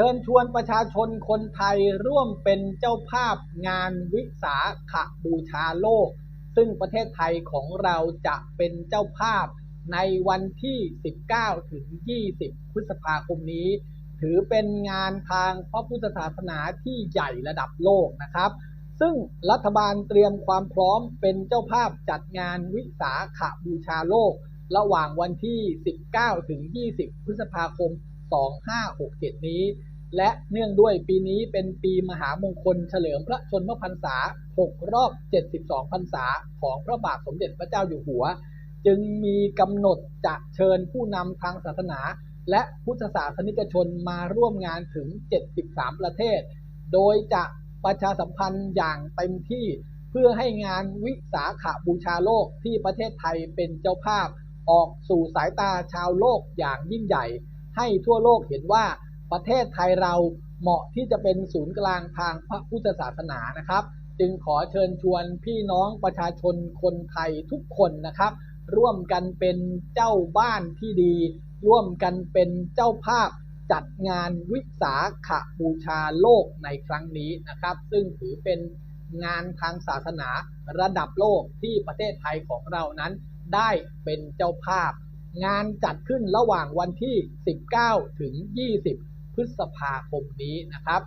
เชิญชวนประชาชนคนไทยร่วมเป็นเจ้าภาพงานวิสาขบูชาโลก ซึ่งประเทศไทยของเราจะเป็นเจ้าภาพในวันที่ 19 ถึง 20 พฤษภาคมนี้ ถือเป็นงานทางพระพุทธศาสนาที่ใหญ่ระดับโลกนะครับ ซึ่งรัฐบาลเตรียมความพร้อมเป็นเจ้าภาพจัดงานวิสาขบูชาโลก ระหว่างวันที่ 19 ถึง 20 พฤษภาคม 2567 นี้ และเนื่องด้วยปีนี้เป็นปีมหามงคลเฉลิมพระชนมพรรษา 6 รอบ 72 พรรษาของพระบาทสมเด็จพระเจ้าอยู่หัว จึงมีกำหนดจะเชิญผู้นำทางศาสนา และพุทธศาสนิกชนมาร่วมงานถึง 73 ประเทศ โดยจะประชาสัมพันธ์อย่างเต็มที่เพื่อให้งานวิสาขบูชาโลกที่ประเทศไทยเป็นเจ้าภาพ ออกสู่สายตาชาวโลกอย่างยิ่งใหญ่ ให้ทั่วโลกเห็นว่าประเทศไทยเราเหมาะที่จะเป็นศูนย์กลางทางพระพุทธศาสนานะครับ จึงขอเชิญชวนพี่น้องประชาชนคนไทยทุกคนนะครับ ร่วมกันเป็นเจ้าบ้านที่ดี ร่วมกันเป็นเจ้าภาพจัดงานวิสาขบูชาโลกในครั้งนี้นะครับ ซึ่งถือเป็นงานทางศาสนาระดับโลกที่ประเทศไทยของเรานั้นได้เป็นเจ้าภาพ งานจัดขึ้นระหว่างวันที่ 19 ถึง 20 พฤษภาคมนี้นะครับ